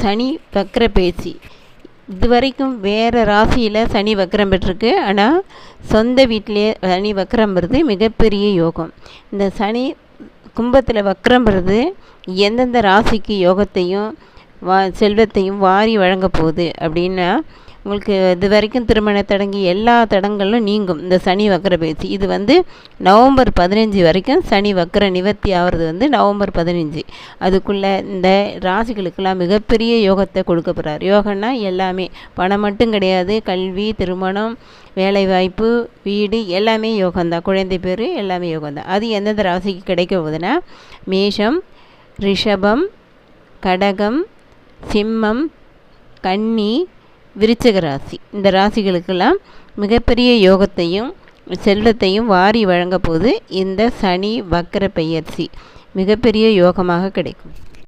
சனி வக்ர பேச்சு இது வரைக்கும் வேறு ராசியில் சனி வக்ரம் பெற்றிருக்கு. ஆனால் சொந்த வீட்டிலே சனி வக்ரம் வருது மிகப்பெரிய யோகம். இந்த சனி கும்பத்தில் வக்ரம் வருது எந்தெந்த ராசிக்கு யோகத்தையும் வா செல்வத்தையும் வாரி வழங்க போகுது அப்படின்னா உங்களுக்கு இது வரைக்கும் திருமண தடங்கி எல்லா தடங்களும் நீங்கும். இந்த சனி வக்கர பயிற்சி. இது வந்து நவம்பர் பதினஞ்சு வரைக்கும் சனி வக்கர நிவர்த்தி ஆகிறது வந்து நவம்பர் பதினஞ்சு. அதுக்குள்ளே இந்த ராசிகளுக்கெல்லாம் மிகப்பெரிய யோகத்தை கொடுக்க போகிறார் யோகன்னா எல்லாமே. பணம் மட்டும் கிடையாது. கல்வி திருமணம் வேலைவாய்ப்பு வீடு எல்லாமே யோகம்தான். குழந்தை பேர் எல்லாமே யோகம்தான். அது எந்தெந்த ராசிக்கு கிடைக்க போகுதுன்னா மேஷம் ரிஷபம் கடகம் சிம்மம் கன்னி விருச்சக ராசி. இந்த ராசிகளுக்கெல்லாம் மிகப்பெரிய யோகத்தையும் செல்வத்தையும் வாரி வழங்க போது இந்த சனி வக்கர பெயர்ச்சி மிகப்பெரிய யோகமாக கிடைக்கும்.